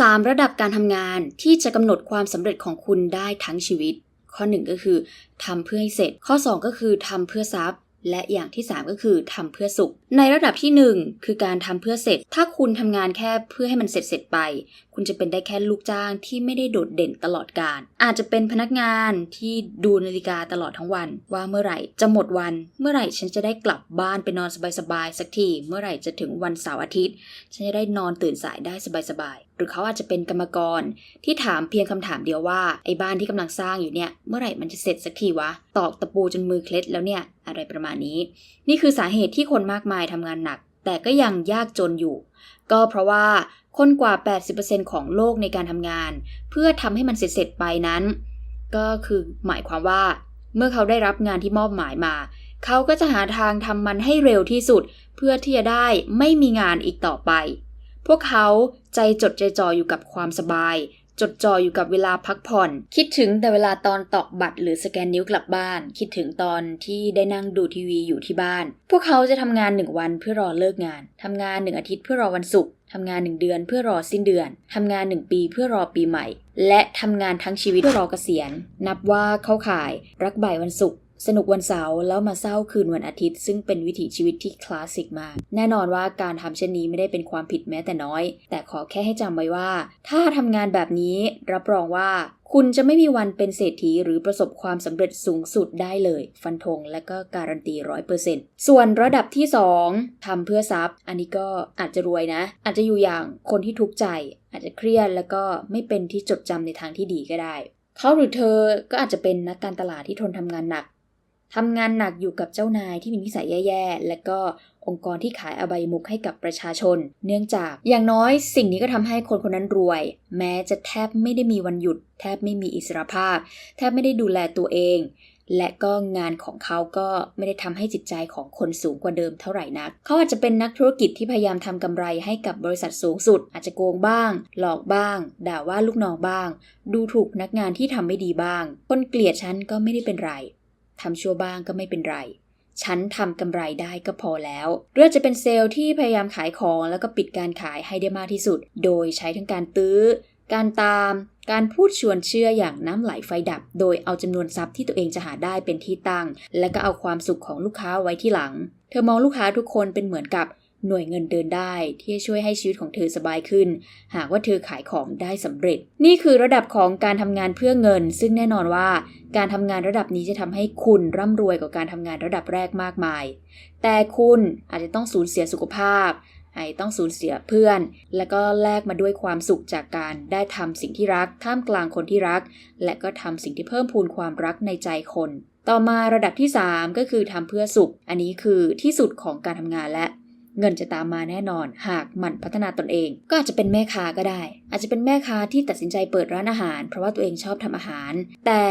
3 ระดับการทำงานที่จะกำหนดความสำเร็จของคุณได้ทั้งชีวิต ข้อ 1 ก็คือทำเพื่อให้เสร็จ ข้อ 2 ก็คือทำเพื่อทรัพย์ และอย่างที่ 3 ก็คือทำเพื่อสุข ในระดับที่ 1 คือการทำเพื่อเสร็จ ถ้าคุณทำงานแค่เพื่อให้มันเสร็จเสร็จไป คุณจะเป็นได้แค่ลูกจ้างที่ไม่ได้โดดเด่นตลอดการ อาจจะเป็นพนักงานที่ดูนาฬิกาตลอดทั้งวัน ว่าเมื่อไหร่จะหมดวัน เมื่อไหร่ฉันจะได้กลับบ้านไปนอนสบายๆสักที เมื่อไหร่จะถึงวันเสาร์อาทิตย์ ฉันจะได้นอนตื่นสายได้สบายๆ หรือเขาอาจจะเป็นกรรมกร ที่ถามเพียงคำถามเดียวว่าไอ้บ้านที่กำลังสร้างอยู่เนี่ยเมื่อไหร่มันจะเสร็จสักทีวะตอกตะปูจนมือเคล็ดแล้วเนี่ยอะไรประมาณนี้ นี่คือสาเหตุที่คนมากมายทำงานหนัก แต่ก็ยังยากจนอยู่ ก็เพราะว่าคนกว่า 80%ของโลกในการทำงาน เพื่อทำให้มันเสร็จๆไปนั้น ก็คือหมายความว่า เมื่อเขาได้รับงานที่มอบหมายมา เขาก็จะหาทางทำมันให้เร็วที่สุด เพื่อที่จะได้ไม่มีงานอีกต่อไป พวกเขา ใจจดใจจ่ออยู่กับความสบาย จดจ่ออยู่กับเวลาพักผ่อน คิดถึงแต่เวลาตอนตอกบัตรหรือสแกนนิ้วกลับบ้าน คิดถึงตอนที่ได้นั่งดูทีวีอยู่ที่บ้าน พวกเขาจะทำงานหนึ่งวันเพื่อรอเลิกงานทำงานหนึ่งอาทิตย์เพื่อรอวันศุกร์ทำงานหนึ่งเดือนเพื่อรอสิ้นเดือน ทำงานหนึ่งปีเพื่อรอปีใหม่ และทำงานทั้งชีวิตเพื่อรอเกษียณ นับว่าเข้าข่าย รักบ่ายวันศุกร์ สนุกวันเสาร์แล้วมาเศร้าคืนวันอาทิตย์ ซึ่งเป็นวิถีชีวิตที่คลาสสิกมาก แน่นอนว่าการทำเช่นนี้ไม่ได้เป็นความผิดแม้แต่น้อย แต่ขอแค่ให้จำไว้ว่า ถ้าทำงานแบบนี้รับรองว่าคุณจะไม่มีวันเป็นเศรษฐีหรือประสบความสำเร็จสูงสุดได้เลย ฟันธงและก็การันตีร้อยเปอร์เซ็นต์ส่วนระดับที่ 2ทำเพื่อทรัพย์ อันนี้ก็อาจจะรวยนะ อาจจะอยู่อย่างคนที่ทุกข์ใจ อาจจะเครียดแล้วก็ไม่เป็นที่จดจำในทางที่ดีก็ได้ เขาหรือเธอก็อาจจะเป็นนักการตลาดที่ทนทำงานหนัก ทำงานหนักอยู่กับเจ้านายที่มีนิสัยแย่ๆ และก็องค์กรที่ขายอบายมุกให้กับประชาชน เนื่องจากอย่างน้อยสิ่งนี้ก็ทำให้คนคนนั้นรวย แม้จะแทบไม่ได้มีวันหยุด แทบไม่มีอิสรภาพ แทบไม่ได้ดูแลตัวเอง และก็งานของเขาก็ไม่ได้ทำให้จิตใจของคนสูงกว่าเดิมเท่าไหร่นัก เขาอาจจะเป็นนักธุรกิจที่พยายามทำกำไรให้กับบริษัทสูงสุด อาจจะโกงบ้าง หลอกบ้าง ด่าว่าลูกน้องบ้าง ดูถูกนักงานที่ทำไม่ดีบ้างคนเกลียดฉันก็ไม่ได้เป็นไร ทำชั่วบ้างก็ไม่เป็นไร ฉันทำกำไรได้ก็พอแล้วหรืออาจจะเป็นเซลล์ที่พยายามขายของแล้วก็ปิดการขายให้ได้มากที่สุด โดยใช้ทั้งการตื้อ การตาม การพูดชวนเชื่ออย่างน้ำไหลไฟดับ โดยเอาจำนวนทรัพย์ที่ตัวเองจะหาได้เป็นที่ตั้ง และก็เอาความสุขของลูกค้าไว้ที่หลัง เธอมองลูกค้าทุกคนเป็นเหมือนกับ หน่วยเงินเดินได้ที่จะช่วยให้ชีวิตของเธอสบายขึ้น หากว่าเธอขายของได้สำเร็จ นี่คือระดับของการทำงานเพื่อเงิน ซึ่งแน่นอนว่าการทำงานระดับนี้จะทำให้คุณร่ำรวยกว่าการทำงานระดับแรกมากมาย แต่คุณอาจจะต้องสูญเสียสุขภาพอาจจะต้องสูญเสียเพื่อน แล้วก็แลกมาด้วยความสุขจากการได้ทำสิ่งที่รักท่ามกลางคนที่รัก และก็ทำสิ่งที่เพิ่มพูนความรักในใจคน ต่อมาระดับที่ 3 ก็คือทำเพื่อสุข อันนี้คือที่สุดของการทำงานและ เงินจะตามมาแน่นอน หากหมั่นพัฒนาตนเอง ก็อาจจะเป็นแม่ค้าก็ได้ อาจจะเป็นแม่ค้าที่ตัดสินใจเปิดร้านอาหาร เพราะว่าตัวเองชอบทำอาหาร แต่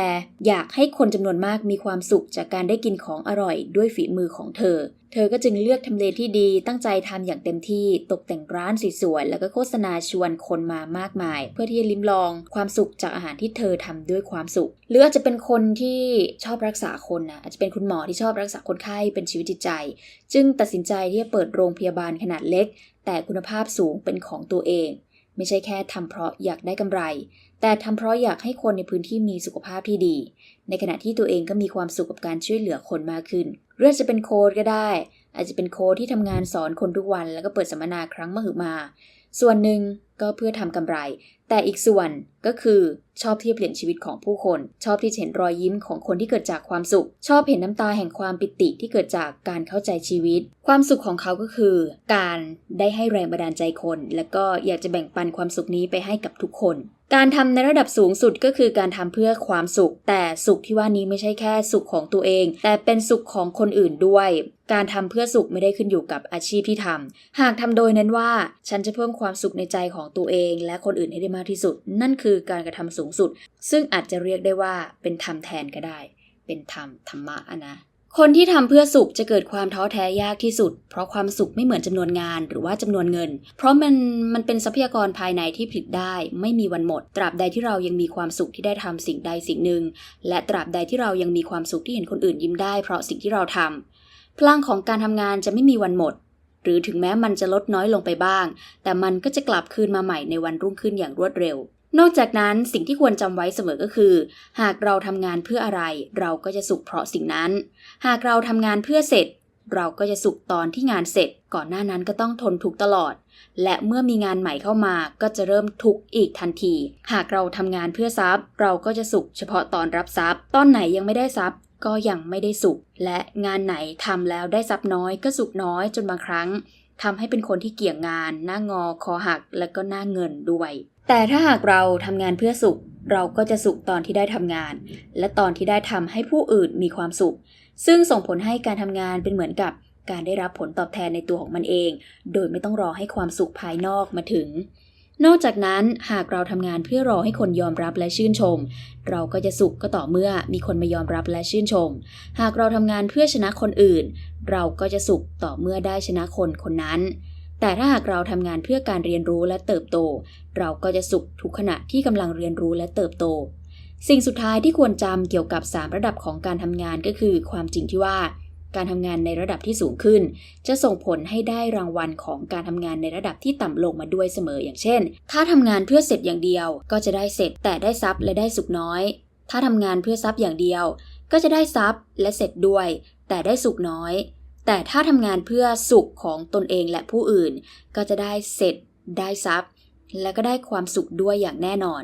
อยากให้คนจำนวนมากมีความสุขจากการได้กินของอร่อยด้วยฝีมือของเธอ เธอก็จึงเลือกทำเลที่ดีตั้งใจทำอย่างเต็มที่ตกแต่งร้านสวยๆแล้วก็โฆษณาชวนคนมามากมาย เพื่อที่จะลิ้มลองความสุขจากอาหารที่เธอทำด้วยความสุข หรืออาจจะเป็นคนที่ชอบรักษาคนนะอาจจะเป็นคุณหมอที่ชอบรักษาคนไข้เป็นชีวิตจิตใจ จึงตัดสินใจที่จะเปิดโรงพยาบาลขนาดเล็ก แต่คุณภาพสูงเป็นของตัวเอง ไม่ใช่แค่ทำเพราะอยากได้กำไร แต่ทำเพราะอยากให้คนในพื้นที่มีสุขภาพที่ดี ในขณะที่ตัวเองก็มีความสุขกับการช่วยเหลือคนมากขึ้นเรื่องจจะเป็นโค้ดก็ได้ อาจจะเป็นโค้ดที่ทำงานสอนคนทุกวัน แล้วก็เปิดสัมมนาครั้งมหึมา ส่วนหนึ่งก็เพื่อทำกำไร แต่อีกส่วนก็คือชอบที่จะเปลี่ยนชีวิตของผู้คน ชอบที่เห็นรอยยิ้มของคนที่เกิดจากความสุข ชอบเห็นน้ำตาแห่งความปิติที่เกิดจากการเข้าใจชีวิต ความสุขของเขาก็คือ การได้ให้แรงบันดาลใจคน และก็อยากจะแบ่งปันความสุขนี้ไปให้กับทุกคน การทำในระดับสูงสุดก็คือการทำเพื่อความสุข แต่สุขที่ว่านี้ไม่ใช่แค่สุขของตัวเอง แต่เป็นสุขของคนอื่นด้วย การทำเพื่อสุขไม่ได้ขึ้นอยู่กับอาชีพที่ทำหากทำโดยเน้นว่า ฉันจะเพิ่มความสุขในใจของตัวเอง และคนอื่นให้ได้มากที่สุด นั่นคือการกระทำสูงสุด ซึ่งอาจจะเรียกได้ว่าเป็นธรรมแทนก็ได้ เป็นธรรมธรรมะอะนะ คนที่ทำเพื่อสุขจะเกิดความท้อแท้ยากที่สุด เพราะความสุขไม่เหมือนจำนวนงานหรือว่าจำนวนเงิน เพราะมันมันเป็นทรัพยากรภายในที่ผลิตได้ ไม่มีวันหมด ตราบใดที่เรายังมีความสุขที่ได้ทำสิ่งใดสิ่งหนึ่ง และตราบใดที่เรายังมีความสุขที่เห็นคนอื่นยิ้มได้ เพราะสิ่งที่เราทำพลังของการทำงานจะไม่มีวันหมด หรือถึงแม้มันจะลดน้อยลงไปบ้าง แต่มันก็จะกลับคืนมาใหม่ในวันรุ่งขึ้นอย่างรวดเร็ว นอกจากนั้นสิ่งที่ควรจำไว้เสมอก็คือ หากเราทำงานเพื่ออะไร เราก็จะสุขเพราะสิ่งนั้น หากเราทำงานเพื่อเสร็จ เราก็จะสุขตอนที่งานเสร็จ ก่อนหน้านั้นก็ต้องทนทุกข์ตลอด และเมื่อมีงานใหม่เข้ามาก็จะเริ่มทุกข์อีกทันที หากเราทำงานเพื่อทรัพย์ เราก็จะสุขเฉพาะตอนรับทรัพย์ ตอนไหนยังไม่ได้ทรัพย์ก็ยังไม่ได้สุข และงานไหนทำแล้วได้ทรัพย์น้อยก็สุขน้อยจนบางครั้งทำให้เป็นคนที่เกี่ยงงาน หน้างอคอหัก และก็หน้าเงินด้วย แต่ถ้าหากเราทำงานเพื่อสุข เราก็จะสุขตอนที่ได้ทำงาน และตอนที่ได้ทำให้ผู้อื่นมีความสุข ซึ่งส่งผลให้การทำงานเป็นเหมือนกับการได้รับผลตอบแทนในตัวของมันเอง โดยไม่ต้องรอให้ความสุขภายนอกมาถึง นอกจากนั้นหากเราทำงานเพื่อรอให้คนยอมรับและชื่นชม เราก็จะสุขก็ต่อเมื่อมีคนมายอมรับและชื่นชม หากเราทำงานเพื่อชนะคนอื่น เราก็จะสุขต่อเมื่อได้ชนะคนคนนั้น แต่ถ้าหากเราทำงานเพื่อการเรียนรู้และเติบโต เราก็จะสุขทุกขณะที่กำลังเรียนรู้และเติบโต สิ่งสุดท้ายที่ควรจำเกี่ยวกับ 3 ระดับของการทำงานก็คือ ความจริงที่ว่า การทำงานในระดับที่สูงขึ้น จะส่งผลให้ได้รางวัลของการทำงานในระดับที่ต่ำลงมาด้วยเสมออย่างเช่น ถ้าทำงานเพื่อเสร็จอย่างเดียว ก็จะได้เสร็จแต่ได้ทรัพย์และได้สุขน้อย ถ้าทำงานเพื่อทรัพย์อย่างเดียว ก็จะได้ทรัพย์และเสร็จด้วย แต่ได้สุขน้อย แต่ถ้าทำงานเพื่อสุขของตนเองและผู้อื่น ก็จะได้เสร็จได้ทรัพย์ และก็ได้ความสุขด้วยอย่างแน่นอน